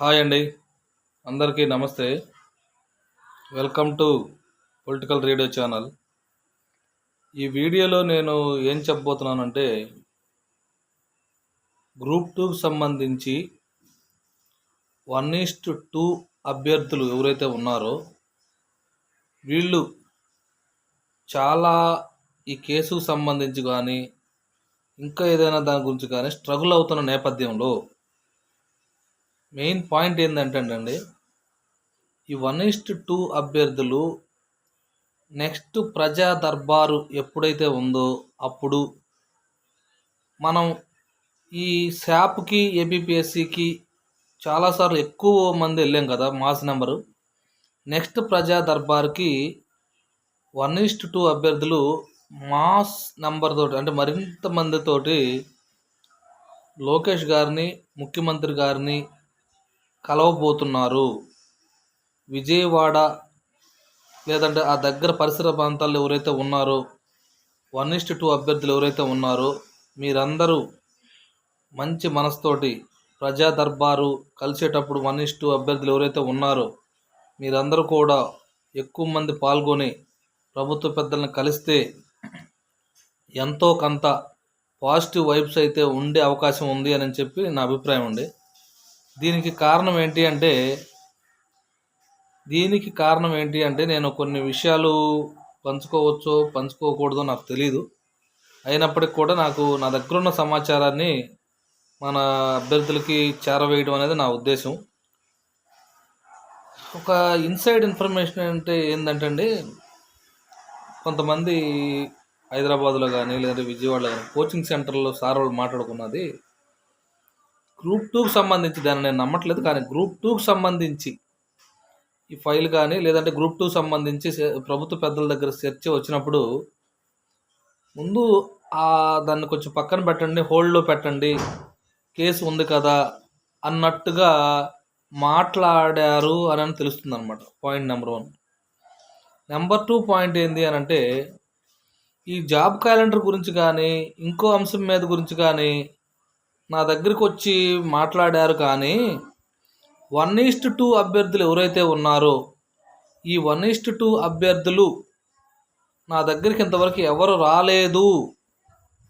Hi అండి. అందరికీ నమస్తే. Welcome to political radio channel. ఈ వీడియోలో నేను ఏం చెప్పబోతున్నానంటే గ్రూప్ టూకి సంబంధించి వన్ ఈస్ట్ టూ అభ్యర్థులు ఎవరైతే ఉన్నారో వీళ్ళు చాలా ఈ కేసుకు సంబంధించి కానీ ఇంకా ఏదైనా దాని గురించి కానీ స్ట్రగుల్ అవుతున్న నేపథ్యంలో మెయిన్ పాయింట్ ఏంటంటే అండి ఈ వన్ ఈస్ట్ టూ అభ్యర్థులు నెక్స్ట్ ప్రజా దర్బారు ఎప్పుడైతే ఉందో అప్పుడు మనం ఈ శాప్కి ఏబిపిఎస్సికి చాలాసార్లు ఎక్కువ మంది వెళ్ళాం కదా మాస్ నెంబరు. నెక్స్ట్ ప్రజా దర్బార్కి వన్ ఈస్ట్ టూ అభ్యర్థులు మాస్ నెంబర్ తోటి అంటే మరింత మందితోటి లోకేష్ గారిని ముఖ్యమంత్రి గారిని కలవబోతున్నారు. విజయవాడ లేదంటే ఆ దగ్గర పరిసర ప్రాంతాల్లో ఎవరైతే ఉన్నారో వన్ ఇస్ట్ టూ అభ్యర్థులు ఎవరైతే ఉన్నారో మీరందరూ మంచి మనసుతోటి ప్రజా దర్బారు కలిసేటప్పుడు వన్ ఇస్ టూ అభ్యర్థులు ఎవరైతే ఉన్నారో మీరందరూ కూడా ఎక్కువ మంది పాల్గొని ప్రభుత్వ పెద్దలను కలిస్తే ఎంతో కొంత పాజిటివ్ వైబ్స్ అయితే ఉండే అవకాశం ఉంది అని చెప్పి నా అభిప్రాయం అండి. దీనికి కారణం ఏంటి అంటే దీనికి కారణం ఏంటి అంటే నేను కొన్ని విషయాలు పంచుకోవచ్చో పంచుకోకూడదో నాకు తెలియదు అయినప్పటికి కూడా నాకు నా దగ్గర ఉన్న సమాచారాన్ని మన అభ్యర్థులకి చేరవేయడం అనేది నా ఉద్దేశం. ఒక ఇన్సైడ్ ఇన్ఫర్మేషన్ అంటే ఏంటంటే అండి కొంతమంది హైదరాబాద్లో కానీ లేదంటే విజయవాడలో కానీ కోచింగ్ సెంటర్లో సార్ వాళ్ళు మాట్లాడుకున్నది గ్రూప్ టూకి సంబంధించి దాన్ని నేను నమ్మట్లేదు కానీ గ్రూప్ టూకి సంబంధించి ఈ ఫైల్ కానీ లేదంటే గ్రూప్ టూ సంబంధించి ప్రభుత్వ పెద్దల దగ్గర చర్చ వచ్చినప్పుడు ముందు దాన్ని కొంచెం పక్కన పెట్టండి హోల్డ్లో పెట్టండి కేసు ఉంది కదా అన్నట్టుగా మాట్లాడారు అని అని తెలుస్తుంది అనమాట point number one. Number two point ఏంటి అని అంటే ఈ జాబ్ క్యాలెండర్ గురించి కానీ ఇంకో అంశం మీద గురించి కానీ నా దగ్గరికి వచ్చి మాట్లాడారు కానీ వన్ ఈస్ట్ టూ అభ్యర్థులు ఎవరైతే ఉన్నారో ఈ వన్ ఈస్ట్ టూ అభ్యర్థులు నా దగ్గరికి ఇంతవరకు ఎవరు రాలేదు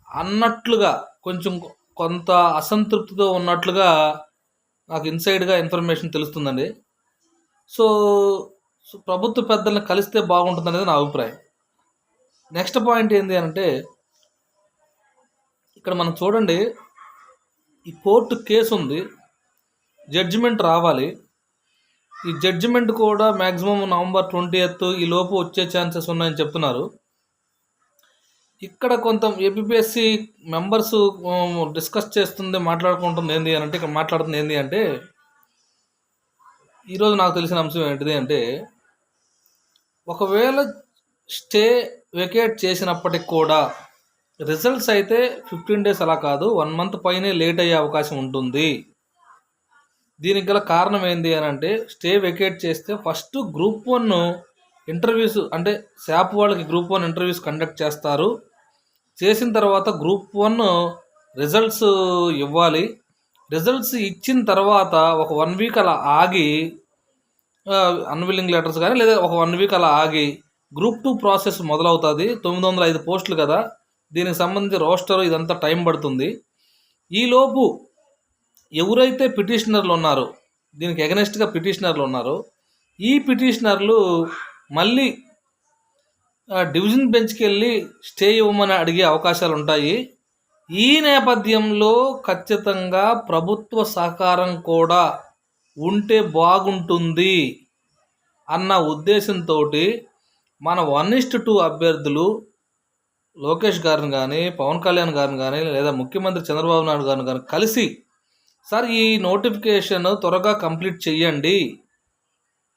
అన్నట్లుగా కొంచెం కొంత అసంతృప్తితో ఉన్నట్లుగా నాకు ఇన్సైడ్గా ఇన్ఫర్మేషన్ తెలుస్తుందండి. సో ప్రభుత్వ పెద్దలను కలిస్తే బాగుంటుంది నా అభిప్రాయం. నెక్స్ట్ పాయింట్ ఏంటి అంటే ఇక్కడ మనం చూడండి ఈ కోర్టు కేసు ఉంది. జడ్జిమెంట్ రావాలి. ఈ జడ్జిమెంట్ కూడా మ్యాక్సిమం నవంబర్ ట్వంటీ ఎయిత్ ఈ లోపు వచ్చే ఛాన్సెస్ ఉన్నాయని చెప్తున్నారు. ఇక్కడ కొంత ఏపీఎస్సి మెంబర్స్ డిస్కస్ చేస్తుంది మాట్లాడుకుంటుంది ఏంటి అని అంటే ఇక్కడ మాట్లాడుతుంది ఏంటి అంటే ఈరోజు నాకు తెలిసిన అంశం ఏంటిది అంటే ఒకవేళ స్టే వెకేట్ చేసినప్పటికి కూడా రిజల్ట్స్ అయితే ఫిఫ్టీన్ డేస్ అలా కాదు వన్ మంత్ పైనే లేట్ అయ్యే అవకాశం ఉంటుంది. దీనికి గల కారణం ఏంటి అని అంటే స్టే వెకేట్ చేస్తే ఫస్ట్ గ్రూప్ వన్ ఇంటర్వ్యూస్ అంటే శాప్ వాళ్ళకి గ్రూప్ వన్ ఇంటర్వ్యూస్ కండక్ట్ చేస్తారు. చేసిన తర్వాత గ్రూప్ వన్ రిజల్ట్స్ ఇవ్వాలి. రిజల్ట్స్ ఇచ్చిన తర్వాత ఒక వన్ వీక్ అలా ఆగి అన్విల్లింగ్ లెటర్స్ కానీ లేదా ఒక వన్ వీక్ అలా ఆగి గ్రూప్ టూ ప్రాసెస్ మొదలవుతుంది. తొమ్మిది వందల ఐదు పోస్టులు కదా. దీనికి సంబంధించి రోస్టర్ ఇదంతా టైం పడుతుంది. ఈలోపు ఎవరైతే పిటిషనర్లు ఉన్నారో దీనికి ఎగనెస్ట్గా పిటిషనర్లు ఉన్నారో ఈ పిటిషనర్లు మళ్ళీ డివిజన్ బెంచ్కి వెళ్ళి స్టే ఇవ్వమని అడిగే అవకాశాలు ఉంటాయి. ఈ నేపథ్యంలో ఖచ్చితంగా ప్రభుత్వ సహకారం కూడా ఉంటే బాగుంటుంది అన్న ఉద్దేశంతో మన వన్ ఇస్ట్ టూ అభ్యర్థులు లోకేష్ గారిని కానీ పవన్ కళ్యాణ్ గారిని కానీ లేదా ముఖ్యమంత్రి చంద్రబాబు నాయుడు గారిని కానీ కలిసి సార్ ఈ నోటిఫికేషన్ త్వరగా కంప్లీట్ చెయ్యండి.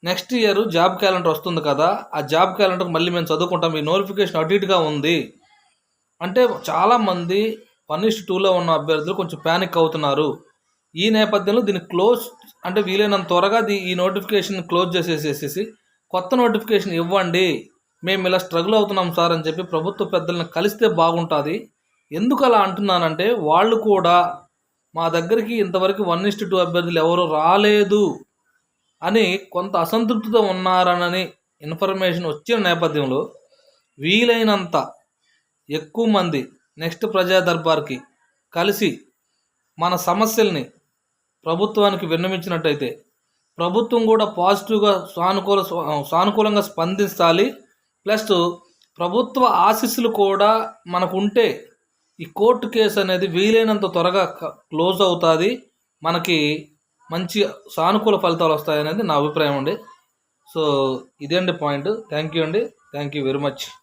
నెక్స్ట్ ఇయర్ జాబ్ క్యాలెండర్ వస్తుంది కదా ఆ జాబ్ క్యాలెండర్ మళ్ళీ మేము చదువుకుంటాం. ఈ నోటిఫికేషన్ అటు ఇటుగా ఉంది. అంటే చాలామంది వన్ ఇస్ట్ టూలో ఉన్న అభ్యర్థులు కొంచెం ప్యానిక్ అవుతున్నారు. ఈ నేపథ్యంలో దీన్ని క్లోజ్ అంటే వీలైనంత త్వరగా ఈ నోటిఫికేషన్ క్లోజ్ చేసేసేసి కొత్త నోటిఫికేషన్ ఇవ్వండి. మేము ఇలా స్ట్రగుల్ అవుతున్నాం సార్ అని చెప్పి ప్రభుత్వ పెద్దలను కలిస్తే బాగుంటుంది. ఎందుకు అలా అంటున్నానంటే వాళ్ళు కూడా మా దగ్గరికి ఇంతవరకు వన్ ఇస్ట్ టూ అభ్యర్థులు ఎవరు రాలేదు అని కొంత అసంతృప్తితో ఉన్నారనని ఇన్ఫర్మేషన్ వచ్చిన నేపథ్యంలో వీలైనంత ఎక్కువ మంది నెక్స్ట్ ప్రజా దర్బార్కి కలిసి మన సమస్యల్ని ప్రభుత్వానికి విన్నమించినట్టయితే ప్రభుత్వం కూడా పాజిటివ్గా సానుకూల సానుకూలంగా స్పందించాలి. ప్లస్ ప్రభుత్వ ఆశీస్సులు కూడా మనకు ఉంటే ఈ కోర్టు కేసు అనేది వీలైనంత త్వరగా క- క్లోజ్ అవుతుంది. మనకి మంచి సానుకూల ఫలితాలు వస్తాయనేది నా అభిప్రాయం అండి. సో ఇదే అండి పాయింట్. థ్యాంక్ యూ అండి. Thank you very much.